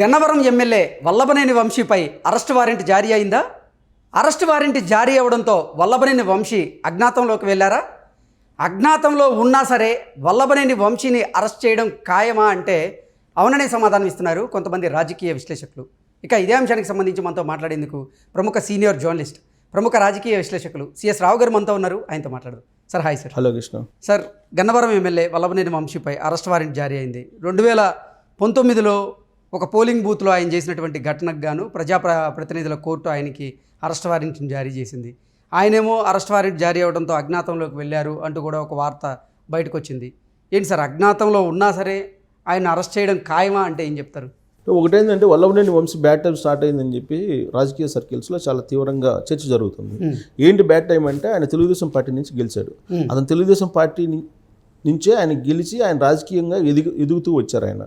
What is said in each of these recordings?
Gannavaram MLA Vallabhaneni వంశీపై arrest warrant జారీ అయిందా? అరెస్ట్ వారెంట్ జారీ అవడంతో వల్లభనేని వంశీ అజ్ఞాతంలోకి వెళ్ళారా? అజ్ఞాతంలో ఉన్నా సరే వల్లభనేని వంశీని అరెస్ట్ చేయడం ఖాయమా అంటే అవుననే సమాధానం ఇస్తున్నారు కొంతమంది రాజకీయ విశ్లేషకులు. ఇక ఇదే అంశానికి సంబంధించి మనతో మాట్లాడేందుకు ప్రముఖ సీనియర్ జర్నలిస్ట్ ప్రముఖ రాజకీయ విశ్లేషకులు సిఎస్ రావు గారు మనతో ఉన్నారు. ఆయనతో మాట్లాడదు. Sir hi sir. Hello Krishna. Sir Gannavaram MLA Vallabhaneni వంశీపై arrest warrant జారీ అయింది. రెండు వేల పంతొమ్మిదిలో ఒక పోలింగ్ బూత్లో ఆయన చేసినటువంటి ఘటనకు గాను ప్రజా ప్ర- ప్రతినిధుల కోర్టు ఆయనకి అరెస్ట్ వారెంట్ని జారీ చేసింది. ఆయనేమో అరెస్ట్ వారెంట్ జారీ అవడంతో అజ్ఞాతంలోకి వెళ్ళారు అంటూ కూడా ఒక వార్త బయటకు వచ్చింది ఏంటి సార్ అజ్ఞాతంలో ఉన్నా సరే ఆయన అరెస్ట్ చేయడం ఖాయమా అంటే ఏం చెప్తారు? ఒకటేంటంటే Vallabhaneni Vamsi bad time start అయిందని చెప్పి రాజకీయ సర్కిల్స్లో చాలా తీవ్రంగా చర్చ జరుగుతుంది. ఏంటి బ్యాడ్ టైం అంటే ఆయన తెలుగుదేశం పార్టీ నుంచి గెలిచాడు. అతను తెలుగుదేశం పార్టీ నుంచే ఆయన గెలిచి ఆయన రాజకీయంగా ఎదుగు ఎదుగుతూ వచ్చారు ఆయన.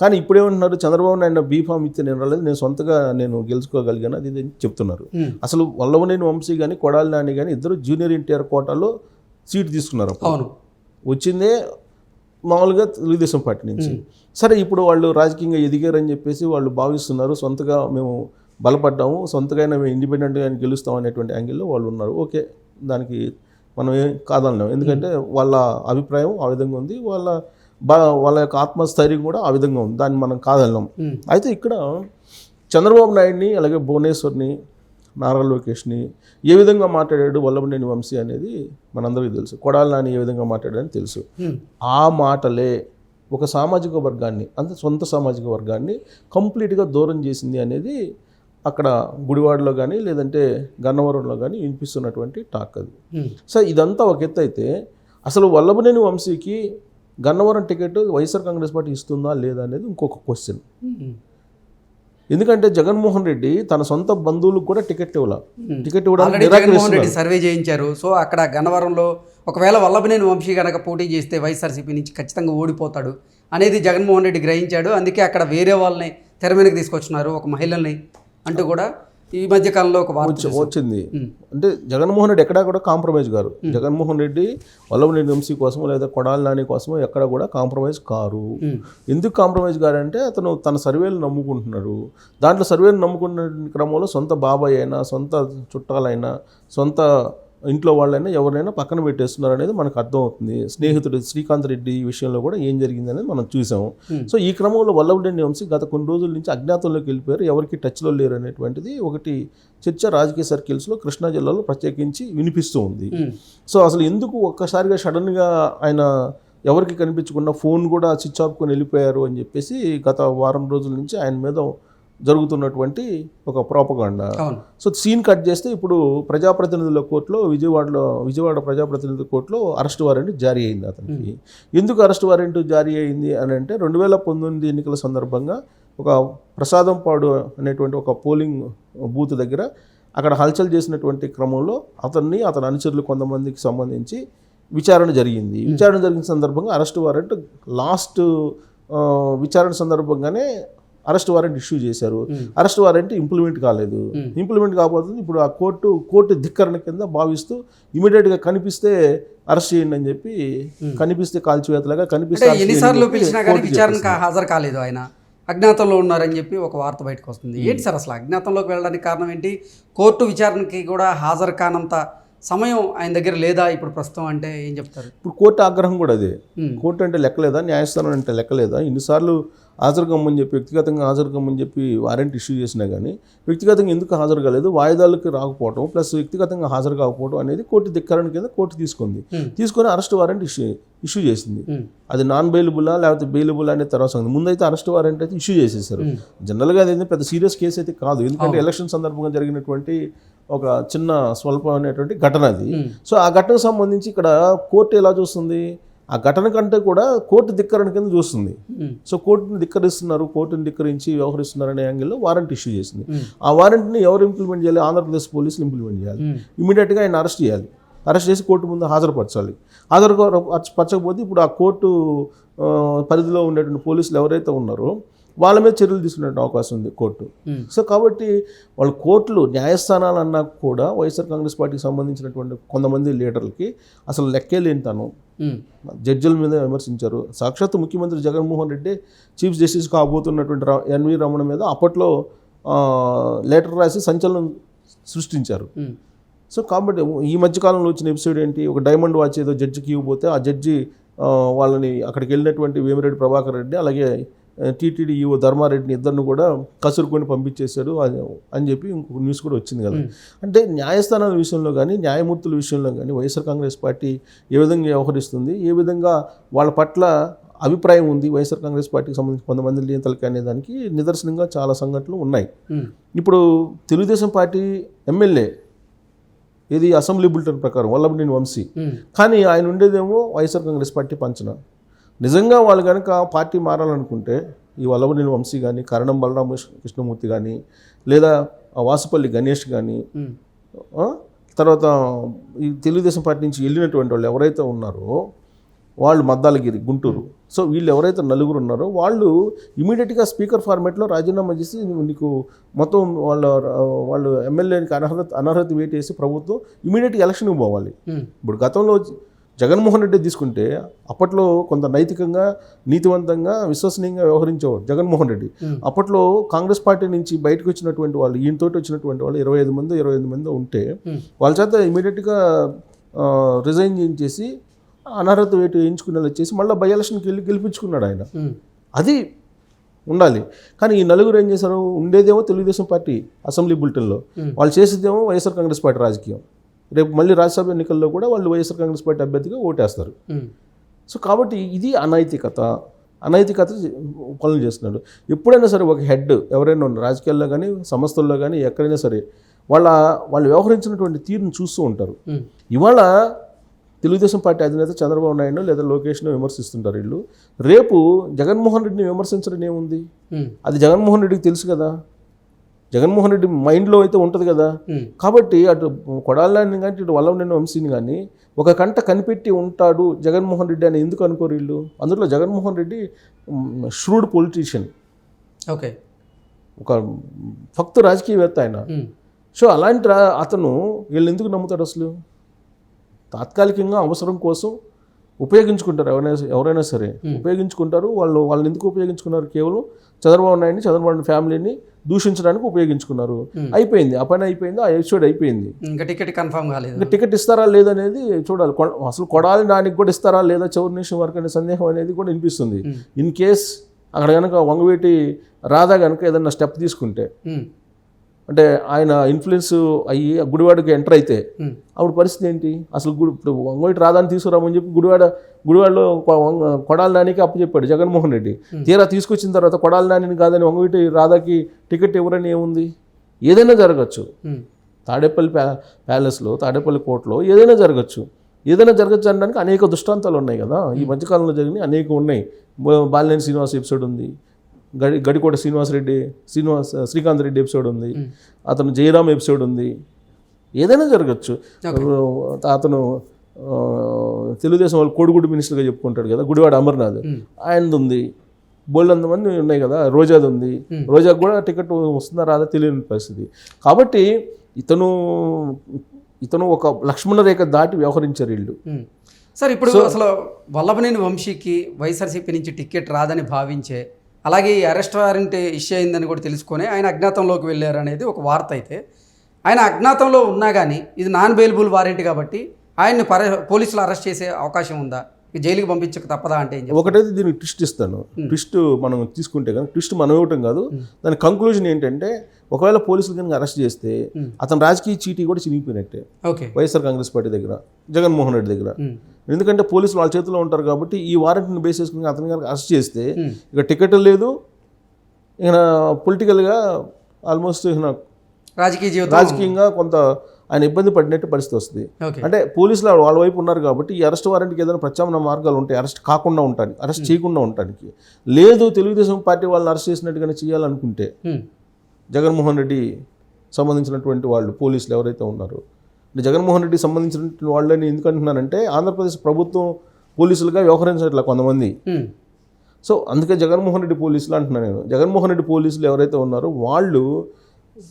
కానీ ఇప్పుడు ఏమంటున్నారు చంద్రబాబు నాయుడు బీఫామ్ ఇస్తే నేను రాలేదు నేను సొంతగా నేను గెలుచుకోగలిగాను అది చెప్తున్నారు. అసలు వల్లభనేని వంశీ కానీ కొడాలి నాని కానీ ఇద్దరు జూనియర్ ఎన్టీఆర్ కోటాలో సీట్ తీసుకున్నారు అప్పుడు. అవును. వచ్చిందే మామూలుగా తెలుగుదేశం పార్టీ నుంచి. సరే ఇప్పుడు వాళ్ళు రాజకీయంగా ఎదిగారని చెప్పేసి వాళ్ళు భావిస్తున్నారు సొంతగా మేము బలపడ్డాము సొంతగా మేము ఇండిపెండెంట్గా గెలుస్తాం అనేటువంటి యాంగిల్లో వాళ్ళు ఉన్నారు. ఓకే దానికి మనం ఏం కాదన్నాం ఎందుకంటే వాళ్ళ అభిప్రాయం ఆ విధంగా ఉంది. వాళ్ళ బా వాళ్ళ యొక్క ఆత్మస్థైర్యం కూడా ఆ విధంగా ఉంది. దాన్ని మనం Hmm. అయితే ఇక్కడ చంద్రబాబు నాయుడిని అలాగే భువనేశ్వర్ని నారా లోకేష్ని ఏ విధంగా మాట్లాడాడు వల్లభనేని వంశీ అనేది మనందరికీ తెలుసు. కొడాలి నాని ఏ విధంగా మాట్లాడాడని తెలుసు. ఆ మాటలే ఒక సామాజిక వర్గాన్ని అంత సొంత సామాజిక వర్గాన్ని కంప్లీట్గా దూరం చేసింది అనేది అక్కడ గుడివాడలో కానీ లేదంటే గన్నవరంలో కానీ వినిపిస్తున్నటువంటి టాక్ అది. సో ఇదంతా ఒక ఎత్తు అయితే అసలు వల్లభనేని వంశీకి Gannavaram ticket YSR Congress party ఇస్తుందా లేదా అనేది ఇంకొక క్వశ్చన్. ఎందుకంటే జగన్మోహన్ రెడ్డి తన సొంత బంధువులకు కూడా టికెట్ ఇవ్వాల. టికెట్ ఇవ్వడానికి సర్వే చేయించారు. సో అక్కడ గన్నవరంలో ఒకవేళ వల్లభనేని వంశీ గనక పోటీ చేస్తే వైఎస్ఆర్సీపీ నుంచి ఖచ్చితంగా ఓడిపోతాడు అనేది జగన్మోహన్ రెడ్డి గ్రహించాడు. అందుకే అక్కడ వేరే వాళ్ళని తెర మీదకి తీసుకొచ్చున్నారు ఒక మహిళల్ని అంటూ కూడా ఈ మధ్య కాలంలో ఒక. వచ్చింది. అంటే జగన్మోహన్ రెడ్డి ఎక్కడా కూడా కాంప్రమైజ్ గారు జగన్మోహన్ రెడ్డి వల్లభనేని వంశీ కోసమో లేదా కొడాలి నాని కోసమో ఎక్కడ కూడా కాంప్రమైజ్ కారు. ఎందుకు కాంప్రమైజ్ గారంటే అతను తన సర్వేలు నమ్ముకుంటున్నాడు. దాంట్లో సర్వేలు నమ్ముకున్న క్రమంలో సొంత బాబాయ్ అయినా సొంత చుట్టాలైనా సొంత ఇంట్లో వాళ్ళైనా ఎవరైనా పక్కన పెట్టేస్తున్నారు అనేది మనకు అర్థమవుతుంది. స్నేహితుడు శ్రీకాంత్ రెడ్డి విషయంలో కూడా ఏం జరిగింది అనేది మనం చూసాం సో ఈ క్రమంలో వల్లభనేని వంశీ గత కొన్ని రోజుల నుంచి అజ్ఞాతంలోకి వెళ్ళిపోయారు. ఎవరికి టచ్లో లేరు అనేటువంటిది ఒకటి చర్చ రాజకీయ సర్కిల్స్లో కృష్ణా జిల్లాలో ప్రత్యేకించి వినిపిస్తూ ఉంది. సో అసలు ఎందుకు ఒక్కసారిగా సడన్గా ఆయన ఎవరికి కనిపించకుండా ఫోన్ కూడా స్విచ్ ఆఫ్కొని వెళ్ళిపోయారు అని చెప్పేసి గత వారం రోజుల నుంచి ఆయన మీద జరుగుతున్నటువంటి ఒక ప్రోపగాండ సో సీన్ కట్ చేస్తే ఇప్పుడు ప్రజాప్రతినిధుల కోర్టులో విజయవాడలో విజయవాడ ప్రజాప్రతినిధుల కోర్టులో అరెస్ట్ వారెంట్ జారీ అయింది అతనికి. ఎందుకు అరెస్ట్ వారెంట్ జారీ అయింది అని అంటే రెండు వేల పంతొమ్మిది ఎన్నికల సందర్భంగా ఒక ప్రసాదం పాడు అనేటువంటి ఒక పోలింగ్ బూత్ దగ్గర అక్కడ హల్చల్ చేసినటువంటి క్రమంలో అతన్ని అతని అనుచరులు కొంతమందికి సంబంధించి విచారణ జరిగింది. విచారణ జరిగిన సందర్భంగా అరెస్ట్ వారెంట్ లాస్ట్ విచారణ సందర్భంగానే అరెస్ట్ వారెంట్ ఇష్యూ చేశారు. అరెస్ట్ వారెంట్ ఇంప్లిమెంట్ కాలేదు. ఇంప్లిమెంట్ కాకపోతుంది ఇప్పుడు ఆ కోర్టు కోర్టు ధిక్కరణ కింద భావిస్తూ ఇమీడియట్గా కనిపిస్తే అరెస్ట్ చేయండి అని చెప్పి కనిపిస్తే కాల్చివేతలాగా కనిపిస్తే ఎన్నిసార్లు పిలిచినా కానీ విచారణకు హాజరు కాలేదు ఆయన. అజ్ఞాతంలో ఉన్నారని చెప్పి ఒక వార్త బయటకు వస్తుంది. ఏంటి సార్ అసలు అజ్ఞాతంలోకి వెళ్ళడానికి కారణం ఏంటి? కోర్టు విచారణకి కూడా హాజరు కానంత సమయం ఆయన దగ్గర లేదా ఇప్పుడు ప్రస్తుతం అంటే ఏం చెప్తారు? ఇప్పుడు కోర్టు ఆగ్రహం కూడా అదే. కోర్టు అంటే లెక్కలేదా? న్యాయస్థానం అంటే లెక్కలేదా? ఇన్నిసార్లు హాజరు కమ్మని చెప్పి వ్యక్తిగతంగా హాజరు కమ్మని చెప్పి వారెంట్ ఇష్యూ చేసినా కానీ వ్యక్తిగతంగా ఎందుకు హాజరు కాలేదు? వాయిదాలకు రాకపోవడం ప్లస్ వ్యక్తిగతంగా హాజరు కాకపోవడం అనేది కోర్టు ధిక్కరణ కింద కోర్టు తీసుకుంది. తీసుకొని అరెస్ట్ వారెంట్ ఇష్యూ ఇష్యూ చేసింది. అది నాన్ బెయిలబులా లేకపోతే బెయిలబుల్ అనే తర్వాత సంగతి. ముందైతే అరెస్ట్ వారెంట్ అయితే ఇష్యూ చేసేసారు. జనరల్గా అది పెద్ద సీరియస్ కేసు అయితే కాదు. ఎందుకంటే ఎలక్షన్ సందర్భంగా జరిగినటువంటి ఒక చిన్న స్వల్పమైనటువంటి ఘటన అది. సో ఆ ఘటనకు సంబంధించి ఇక్కడ కోర్టు ఎలా చూస్తుంది ఆ ఘటన కంటే కూడా కోర్టు ధిక్కరణ కింద చూస్తుంది. సో కోర్టుని ధిక్కరిస్తున్నారు కోర్టుని ధిక్కరించి వ్యవహరిస్తున్నారు అనే యాంగిల్లో వారెంట్ ఇష్యూ చేసింది. ఆ వారెంట్ని ఎవరు ఇంప్లిమెంట్ చేయాలి ఆంధ్రప్రదేశ్ పోలీసులు ఇంప్లిమెంట్ చేయాలి. ఇమీడియట్గా ఆయన అరెస్ట్ చేయాలి అరెస్ట్ చేసి కోర్టు ముందు హాజరుపరచాలి హాజరుపరచకపోతే ఇప్పుడు ఆ కోర్టు పరిధిలో ఉండేటువంటి పోలీసులు ఎవరైతే ఉన్నారో వాళ్ళ మీద చర్యలు తీసుకునే అవకాశం ఉంది కోర్టు. సో కాబట్టి వాళ్ళు కోర్టులు న్యాయస్థానాలు అన్నా కూడా వైఎస్ఆర్ కాంగ్రెస్ పార్టీకి సంబంధించినటువంటి కొంతమంది లీడర్లకి అసలు లెక్కే లేని తను. జడ్జిల మీద విమర్శించారు సాక్షాత్ ముఖ్యమంత్రి జగన్మోహన్ రెడ్డి చీఫ్ జస్టిస్ కాబోతున్నటువంటి ఎన్వి రమణ మీద అప్పట్లో లెటర్ రాసి సంచలనం సృష్టించారు. సో కాబట్టి ఈ మధ్యకాలంలో వచ్చిన ఎపిసోడ్ ఏంటి ఒక డైమండ్ వాచ్ ఏదో జడ్జికి ఇవ్వబోతే ఆ జడ్జి వాళ్ళని అక్కడికి వెళ్ళినటువంటి వేమిరెడ్డి ప్రభాకర్ రెడ్డి అలాగే టీటీడీ ఈఓ ధర్మారెడ్డిని ఇద్దరిని కూడా కసురుకొని పంపించేశాడు అని- చెప్పి ఇంకొక న్యూస్ కూడా వచ్చింది కదా. అంటే న్యాయస్థానాల విషయంలో కానీ న్యాయమూర్తుల విషయంలో కానీ వైఎస్ఆర్ కాంగ్రెస్ పార్టీ ఏ విధంగా వ్యవహరిస్తుంది ఏ విధంగా వాళ్ళ పట్ల అభిప్రాయం ఉంది వైఎస్ఆర్ కాంగ్రెస్ పార్టీకి సంబంధించి కొంతమంది నేతలకి అనే దానికి నిదర్శనంగా చాలా సంఘటనలు ఉన్నాయి. ఇప్పుడు తెలుగుదేశం పార్టీ ఎమ్మెల్యే ఇది అసెంబ్లీ బులెటిన్ ప్రకారం వల్లభనేని వంశీ. కానీ ఆయన ఉండేదేమో వైఎస్ఆర్ కాంగ్రెస్ పార్టీ పంచన. నిజంగా వాళ్ళు కనుక పార్టీ మారాలనుకుంటే ఈ వల్లభనేని వంశీ కానీ కరణం బలరామ కృష్ణమూర్తి కానీ లేదా ఆ వాసుపల్లి గణేష్ కానీ తర్వాత ఈ తెలుగుదేశం పార్టీ నుంచి వెళ్ళినటువంటి వాళ్ళు ఎవరైతే ఉన్నారో వాళ్ళు మద్దాలగిరి గుంటూరు. సో వీళ్ళు ఎవరైతే నలుగురు ఉన్నారో వాళ్ళు ఇమీడియట్గా స్పీకర్ ఫార్మేట్లో రాజీనామా చేసి నీకు మొత్తం వాళ్ళ వాళ్ళు ఎమ్మెల్యేకి అనర్హత అనర్హత వేటేసి ప్రభుత్వం ఇమీడియట్గా ఎలక్షన్కి పోవాలి. ఇప్పుడు గతంలో జగన్మోహన్ రెడ్డి తీసుకుంటే అప్పట్లో కొంత నైతికంగా నీతివంతంగా విశ్వసనీయంగా వ్యవహరించేవాడు జగన్మోహన్ రెడ్డి. అప్పట్లో కాంగ్రెస్ పార్టీ నుంచి బయటకు వచ్చినటువంటి వాళ్ళు ఈయనతోటి వచ్చినటువంటి వాళ్ళు ఇరవై ఐదు మంది ఇరవై ఐదు మంది ఉంటే. వాళ్ళ చేత ఇమీడియట్గా రిజైన్ చేయించేసి అనర్హత వేటు వేయించుకునేలా చేసి మళ్ళీ బై ఎలక్షన్కి వెళ్ళి గెలిపించుకున్నాడు ఆయన. అది ఉండాలి కానీ ఈ నలుగురు ఏం చేశారు ఉండేదేమో తెలుగుదేశం పార్టీ అసెంబ్లీ బులెటిన్లో. వాళ్ళు చేసేదేమో వైఎస్ఆర్ కాంగ్రెస్ పార్టీ రాజకీయం రేపు మళ్ళీ రాజ్యసభ ఎన్నికల్లో కూడా వాళ్ళు వైఎస్ఆర్ కాంగ్రెస్ పార్టీ అభ్యర్థిగా ఓటేస్తారు. సో కాబట్టి ఇది అనైతికత. అనైతికత పనులు చేస్తున్నాడు. ఎప్పుడైనా సరే ఒక హెడ్ ఎవరైనా ఉన్న రాజకీయాల్లో కానీ సంస్థల్లో కానీ ఎక్కడైనా సరే వాళ్ళ వాళ్ళు వ్యవహరించినటువంటి తీరును చూస్తూ ఉంటారు. ఇవాళ తెలుగుదేశం పార్టీ అధినేత చంద్రబాబు నాయుడు లేదా లోకేష్ను విమర్శిస్తుంటారు వీళ్ళు. రేపు జగన్మోహన్ రెడ్డిని విమర్శించడం ఏముంది. అది జగన్మోహన్ రెడ్డికి తెలుసు కదా. జగన్మోహన్ రెడ్డి మైండ్లో అయితే ఉంటుంది కదా. కాబట్టి అటు కొడాలని కానీ ఇటు వల్లభనేని వంశీని కానీ ఒక కంట కనిపెట్టి ఉంటాడు జగన్మోహన్ రెడ్డి అని ఎందుకు అనుకోరు వీళ్ళు? అందులో Jaganmohan Reddy shrewd politician okay. ఒక ఫక్తు రాజకీయవేత్త ఆయన. సో అలాంటి అతను వీళ్ళు ఎందుకు నమ్ముతాడు అసలు? తాత్కాలికంగా అవసరం కోసం ఉపయోగించుకుంటారు ఎవరైనా ఎవరైనా సరే. ఉపయోగించుకుంటారు. వాళ్ళు వాళ్ళని ఎందుకు ఉపయోగించుకున్నారు? కేవలం చంద్రబాబు నాయుడిని చంద్రబాబు నాయుడు ఫ్యామిలీని దూషించడానికి ఉపయోగించుకున్నారు. అయిపోయింది. ఆ పని అయిపోయింది. ఆ ఎపిసోడ్ అయిపోయింది. ఇంకా టికెట్ కన్ఫర్మ్ కాలేదు. ఇంకా టికెట్ ఇస్తారా లేదనేది చూడాలి. అసలు కొడాలి దానికి కూడా ఇస్తారా లేదా చివరి నిమిషం వరకు అనే సందేహం అనేది కూడా వినిపిస్తుంది. ఇన్ కేస్ అక్కడ కనుక వంగవేటి రాధా కనుక ఏదన్నా స్టెప్ తీసుకుంటే. అంటే ఆయన ఇన్ఫ్లుయెన్స్ అయ్యి ఆ గుడివాడకి ఎంటర్ అయితే. అప్పుడు పరిస్థితి ఏంటి? అసలు గుడి ఇప్పుడు వంగవేటి రాధాని తీసుకురామని చెప్పి గుడివాడ గుడివాడలో కొడాలి నానికి అప్పచెప్పాడు జగన్మోహన్ రెడ్డి. తీరా తీసుకొచ్చిన తర్వాత కొడాలి నానిని కాదని వంగవేటి రాధాకి టికెట్ ఇవ్వరని ఏముంది? ఏదైనా జరగచ్చు. తాడేపల్లి ప్యా ప్యాలెస్లో తాడేపల్లి కోర్టులో ఏదైనా జరగచ్చు. ఏదైనా జరగచ్చు అనడానికి అనేక దృష్టాంతాలు ఉన్నాయి కదా. ఈ మధ్యకాలంలో జరిగినాయి అనేక ఉన్నాయి. బాలినేని శ్రీనివాస్ ఎపిసోడ్ ఉంది. గడి గడికోట శ్రీనివాసరెడ్డి శ్రీనివాస్ శ్రీకాంత్ రెడ్డి ఎపిసోడ్ ఉంది. అతను జయరామ్ ఎపిసోడ్ ఉంది. ఏదైనా జరగచ్చు. అతను తెలుగుదేశం వాళ్ళు కోడిగుడ్డు మినిస్టర్గా చెప్పుకుంటాడు కదా గుడివాడ అమర్నాథ్. ఆయనది ఉంది. బోల్డ్ మంది ఉన్నాయి కదా రోజాది ఉంది. రోజాకు కూడా టికెట్ వస్తుందా రాదా తెలియని పరిస్థితి. కాబట్టి ఇతను ఇతను ఒక లక్ష్మణ రేఖ దాటి వ్యవహరించారు వీళ్ళు. సార్ ఇప్పుడు అసలు వల్లభనేని వంశీకి వైఎస్ఆర్సీపీ నుంచి టికెట్ రాదని భావించే అలాగే ఈ అరెస్ట్ వారెంట్ ఇష్యూ అయిందని కూడా తెలుసుకొని ఆయన అజ్ఞాతంలోకి వెళ్ళారు అనేది ఒక వార్త అయితే. ఆయన అజ్ఞాతంలో ఉన్నా కానీ ఇది నాన్ బెయిలబుల్ వారెంట్ కాబట్టి ఆయన్ని పర పోలీసులు అరెస్ట్ చేసే అవకాశం ఉందా? జైలుకి పంపించక తప్పదా అంటే? ఒకటైతే దీనికి ట్విస్ట్ ఇస్తాను. ట్విస్ట్ మనం తీసుకుంటే కనుక ట్విస్ట్ మనం ఇవ్వటం కాదు. దాని కంక్లూజన్ ఏంటంటే ఒకవేళ పోలీసులు కనుక అరెస్ట్ చేస్తే అతని రాజకీయ చీటీ కూడా చినిగిపోయినట్టే. ఓకే. వైఎస్ఆర్ కాంగ్రెస్ పార్టీ దగ్గర జగన్మోహన్ రెడ్డి దగ్గర. ఎందుకంటే పోలీసులు వాళ్ళ చేతిలో ఉంటారు కాబట్టి ఈ వారెంట్ని బేస్ చేసుకుని అతని కనుక అరెస్ట్ చేస్తే. ఇక టికెట్ లేదు. ఇక పొలిటికల్గా ఆల్మోస్ట్ ఇక రాజకీయ జీవితం రాజకీయంగా కొంత ఆయన ఇబ్బంది పడినట్టు పరిస్థితి వస్తుంది. అంటే పోలీసులు వాళ్ళ వైపు ఉన్నారు కాబట్టి ఈ అరెస్ట్ వారెంట్కి ఏదైనా ప్రత్యామ్నాయ మార్గాలు ఉంటాయి అరెస్ట్ కాకుండా ఉండటానికి అరెస్ట్ చేయకుండా ఉండటానికి. లేదు తెలుగుదేశం పార్టీ వాళ్ళని అరెస్ట్ చేసినట్టుగానే చేయాలనుకుంటే. జగన్మోహన్ రెడ్డి సంబంధించినటువంటి వాళ్ళు పోలీసులు ఎవరైతే ఉన్నారో. అంటే జగన్మోహన్ రెడ్డి సంబంధించినటువంటి వాళ్ళని ఎందుకు అంటున్నానంటే ఆంధ్రప్రదేశ్ ప్రభుత్వం పోలీసులుగా వ్యవహరించట్ల కొంతమంది. సో అందుకే జగన్మోహన్ రెడ్డి పోలీసులు అంటున్నాను నేను. జగన్మోహన్ రెడ్డి పోలీసులు ఎవరైతే ఉన్నారో వాళ్ళు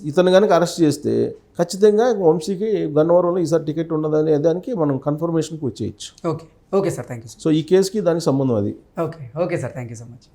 ఇతను కనుక అరెస్ట్ చేస్తే ఖచ్చితంగా వంశీకి గన్నవరంలో ఈసారి టికెట్ ఉండదనే దానికి మనం కన్ఫర్మేషన్కి వచ్చేయచ్చు. Okay okay sir thank you so ఈ కేసుకి దానికి సంబంధం అది. Okay okay sir thank you so much